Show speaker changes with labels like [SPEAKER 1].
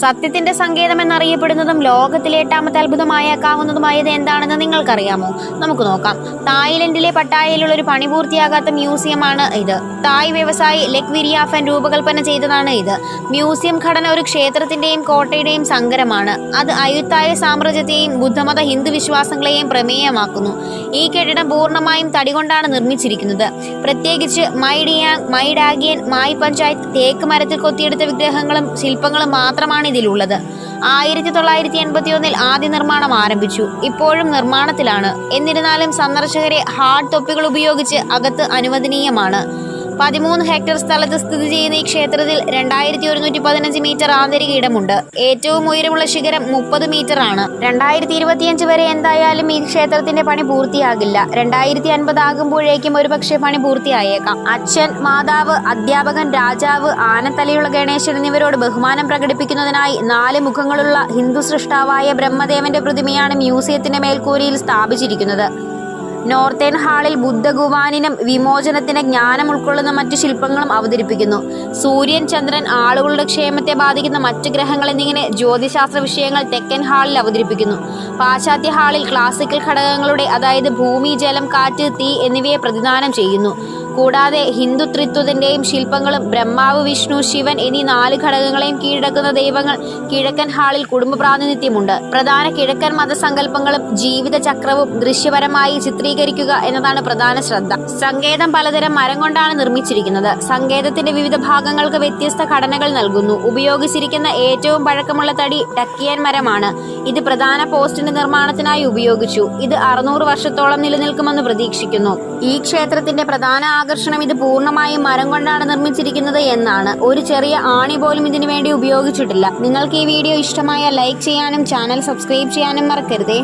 [SPEAKER 1] സത്യത്തിന്റെ സങ്കേതം എന്നറിയപ്പെടുന്നതും ലോകത്തിലെ എട്ടാമത്തെ അത്ഭുതമായേക്കാവുന്നതുമായത് എന്താണെന്ന് നിങ്ങൾക്കറിയാമോ? നമുക്ക് നോക്കാം. തായ്ലൻഡിലെ പട്ടായയിലുള്ള ഒരു പണി പൂർത്തിയാകാത്ത മ്യൂസിയമാണ് ഇത്. തായ് വ്യവസായി ലെക് വിരിയാഫൻ രൂപകൽപ്പന ചെയ്തതാണ് ഇത്. മ്യൂസിയം ഘടന ഒരു ക്ഷേത്രത്തിന്റെയും കോട്ടയുടെയും സങ്കരമാണ്. അത് അയുത്തായ സാമ്രാജ്യത്തെയും ബുദ്ധമത ഹിന്ദു വിശ്വാസങ്ങളെയും പ്രമേയമാക്കുന്നു. ഈ കെട്ടിടം പൂർണമായും തടികൊണ്ടാണ് നിർമ്മിച്ചിരിക്കുന്നത്. പ്രത്യേകിച്ച് മൈഡിയാങ് മൈഡാഗിയൻ മായി പഞ്ചായത്ത് തേക്ക് മരത്തിൽ കൊത്തിയെടുത്ത വിഗ്രഹങ്ങളും ശില്പങ്ങളും മാത്രമാണ് ഇതിലുള്ളത്. ആയിരത്തി തൊള്ളായിരത്തി എൺപത്തി ഒന്നിൽ ആദ്യ നിർമ്മാണം ആരംഭിച്ചു. ഇപ്പോഴും നിർമ്മാണത്തിലാണ്. എന്നിരുന്നാലും സന്ദർശകരെ ഹാർഡ് തൊപ്പികൾ ഉപയോഗിച്ച് അകത്ത് അനുവദനീയമാണ്. പതിമൂന്ന് ഹെക്ടർ സ്ഥലത്ത് സ്ഥിതി ചെയ്യുന്ന ഈ ക്ഷേത്രത്തിൽ രണ്ടായിരത്തി ഒരുന്നൂറ്റി പതിനഞ്ച് മീറ്റർ ആന്തരിക ഇടമുണ്ട്. ഏറ്റവും ഉയരമുള്ള ശിഖരം മുപ്പത് മീറ്റർ ആണ്. രണ്ടായിരത്തി ഇരുപത്തിയഞ്ച് വരെ എന്തായാലും ഈ ക്ഷേത്രത്തിന്റെ പണി പൂർത്തിയാകില്ല. രണ്ടായിരത്തി അൻപത് ആകുമ്പോഴേക്കും ഒരുപക്ഷെ പണി പൂർത്തിയായേക്കാം. അച്ഛൻ മാതാവ് അധ്യാപകൻ രാജാവ് ആനത്തലയുള്ള ഗണേശൻ എന്നിവരോട് ബഹുമാനം പ്രകടിപ്പിക്കുന്നതിനായി നാല് മുഖങ്ങളുള്ള ഹിന്ദു സൃഷ്ടാവായ ബ്രഹ്മദേവന്റെ പ്രതിമയാണ് മ്യൂസിയത്തിന്റെ മേൽക്കൂരയിൽ സ്ഥാപിച്ചിരിക്കുന്നത്. നോർത്തേൺ ഹാളിൽ ബുദ്ധഗുവാനിനും വിമോചനത്തിന് ജ്ഞാനം ഉൾക്കൊള്ളുന്ന മറ്റു ശില്പങ്ങളും അവതരിപ്പിക്കുന്നു. സൂര്യൻ ചന്ദ്രൻ ആളുകളുടെ ക്ഷേമത്തെ ബാധിക്കുന്ന മറ്റ് ഗ്രഹങ്ങൾ എന്നിങ്ങനെ ജ്യോതിശാസ്ത്ര വിഷയങ്ങൾ തെക്കൻ ഹാളിൽ അവതരിപ്പിക്കുന്നു. പാശ്ചാത്യ ഹാളിൽ ക്ലാസിക്കൽ ഘടകങ്ങളുടെ അതായത് ഭൂമി ജലം കാറ്റ് തീ എന്നിവയെ പ്രതിദാനം ചെയ്യുന്നു. കൂടാതെ ഹിന്ദു ത്രിത്വത്തിന്റെയും ശില്പങ്ങളും ബ്രഹ്മാവ് വിഷ്ണു ശിവൻ എന്നീ നാല് ഘടകങ്ങളെയും കീഴടക്കുന്ന ദൈവങ്ങൾ കിഴക്കൻ ഹാളിൽ കുടുംബ പ്രാതിനിധ്യമുണ്ട്. പ്രധാന കിഴക്കൻ മതസങ്കല്പങ്ങളും ജീവിത ചക്രവും ദൃശ്യപരമായി ചിത്രീകരിക്കുക എന്നതാണ് പ്രധാന ശ്രദ്ധ. സങ്കേതം പലതരം മരം കൊണ്ടാണ് നിർമ്മിച്ചിരിക്കുന്നത്. സങ്കേതത്തിന്റെ വിവിധ ഭാഗങ്ങൾക്ക് വ്യത്യസ്ത ഘടനകൾ നൽകുന്നു. ഉപയോഗിച്ചിരിക്കുന്ന ഏറ്റവും പഴക്കമുള്ള തടി ടക്കിയൻ മരമാണ്. ഇത് പ്രധാന പോസ്റ്റിന്റെ നിർമ്മാണത്തിനായി ഉപയോഗിച്ചു. ഇത് അറുന്നൂറ് വർഷത്തോളം നിലനിൽക്കുമെന്ന് പ്രതീക്ഷിക്കുന്നു. ഈ ക്ഷേത്രത്തിന്റെ പ്രധാന ആകർഷണം ഇത് പൂർണമായും മരം കൊണ്ടാണ് നിർമ്മിച്ചിരിക്കുന്നത് എന്നാണ്. ഒരു ചെറിയ ആണി പോലും ഇതിനു വേണ്ടി ഉപയോഗിച്ചിട്ടില്ല. നിങ്ങൾക്ക് ഈ വീഡിയോ ഇഷ്ടമായ ലൈക്ക് ചെയ്യാനും ചാനൽ സബ്സ്ക്രൈബ് ചെയ്യാനും മറക്കരുതേ.